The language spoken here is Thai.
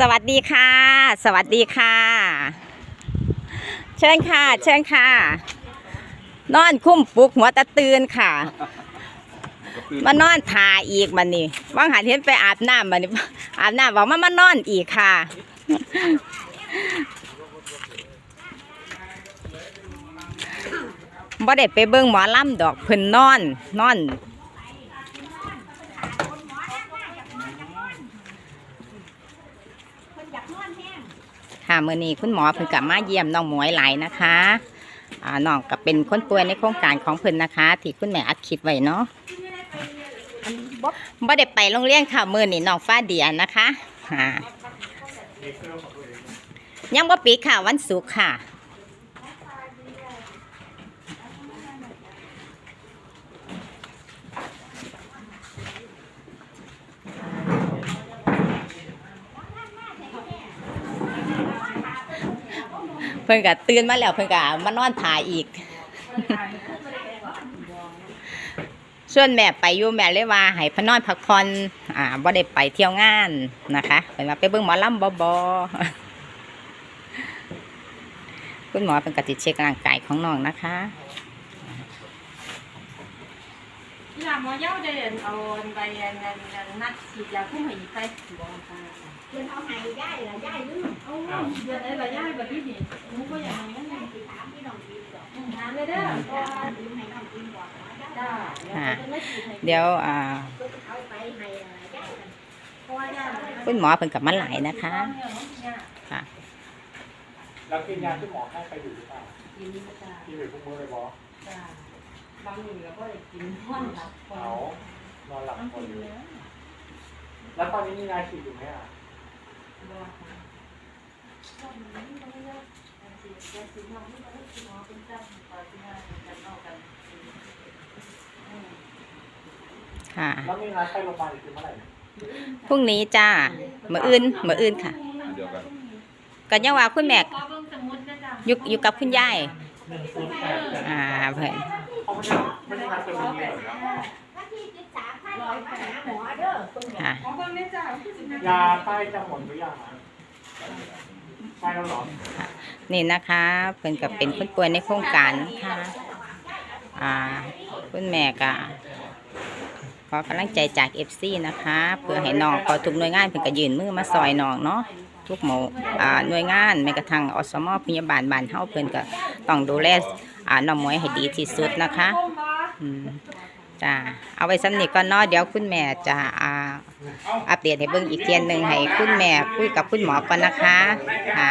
สวัสดีค่ะ สวัสดีค่ะ เชิญค่ะ เชิญค่ะ นอนคุ้มปลุกหัวตะตื่นค่ะ มานอนทาอีกมันนี่ว่างหันเห็นไปอาบน้ำมันนี่อาบน้ำบอกมามานอนอีกค่ะ บ่ได้ไปเบิ่งหมอลำดอกเพิ่นนอน นอน ค่ะมื่อนี้คุณหมอเพิ่งกลับมาเยี่ยมน้องหมวยหลายนะคะอ่าน้องก็เป็นคนป่วยในโครงการของเพิ่นนะคะ ที่คุณแม่อัดคลิปไว้เนาะบ่ได้ไปโรงเรียนค่ะมื่อนี้น้องฟ้าเดียนะคะยังบ่ปีค่ะวันศุกร์ค่ะ เพิ่นก็ตื่นมาแล้วเพิ่นก็มานอนถ่ายอีก ส่วนแม่ไปอยู่แม่เลยว่าให้พนอนพักผ่อนอ่าบ่ได้ไปเที่ยวงานนะคะเพิ่นว่าไปเบิ่งหมอลำบ่บ่คุณหมอเป็นกติเช็คร่างกายของน้องนะคะนี่ล่ะหมอเย้าได้เอาใบนัดฉีดยาคุ้มให้ไปบอเพิ่นเอาให้ย่ายละย่ายลืมเอาเดือนไหนละย่ายแบบนี้ เดี๋ยวจะเดี๋ยวอ่าคุณหมอเพิ่นกลับมาหลายนะคะ ค่ะแล้วกินยาที่หมอให้ไปอยู่หรือเปล่ากินนี่ก็จ้กินอยู่ทุกมื้อเลยบอจ้าบางมื้อก็ได้กินห้อนหลับพอเอานอนหลับต้อนอยู่เนื้อแล้วตอนนี้มียาฉีดอยู่ไหมอะ ค่ะก็มันไม่ต้องเยอะฉีดยาฉีดน้องที่เราฉีดหมอเป็นเจ้าปล่อยที่มากันนอกกันค่ะแล้วมีนัดไปโรงพยาบาลอีกทีเมื่อไหร่เนี่ยพรุ่งนี้จ้ามื้ออื่นมื้ออื่นค่ะเดียวกันก็ยังว่าคุณแม่ขอเบิ่งสมุดนะจ้าอยู่อยู่กับคุณยายหนึ่งศูนย์แปดแปดอ่าเพิ่นเขาไม่ได้ไม่ได้นัดเป็นวันนี้เหรอครับวันที่13ให้ร้อยมาหาหมอเด้อเพิ่นบอกค่ะขอเบิ่งนะจ้าคือสินะยาใกล้จะหมดหรือยัง นี่นะคะเพิ่นก็เป็นคนป่วยในโครงการนะคะอ่าคุณแม่ก็ขอกำลังใจจาก FC นะคะ เพื่อให้น้องพอทุกหน่วยงานเพิ่นก็ยืนมือมาซอยน้องเนาะทุกหมู่อ่าหน่วยงานแม้กระทั่งอสมพยาบาลบ้านเฮาเพิ่นก็ต้องดูแลอ่าน้องมวยให้ดีที่สุดนะคะอืม จ้าเอาไว้สำนึกก่อนเนาะเดี๋ยวคุณแม่จะอ่าอัปเดตให้เบิ่งอีกเทียนหนึ่งให้คุณแม่คุยกับคุณหมอก่อนนะคะอ่า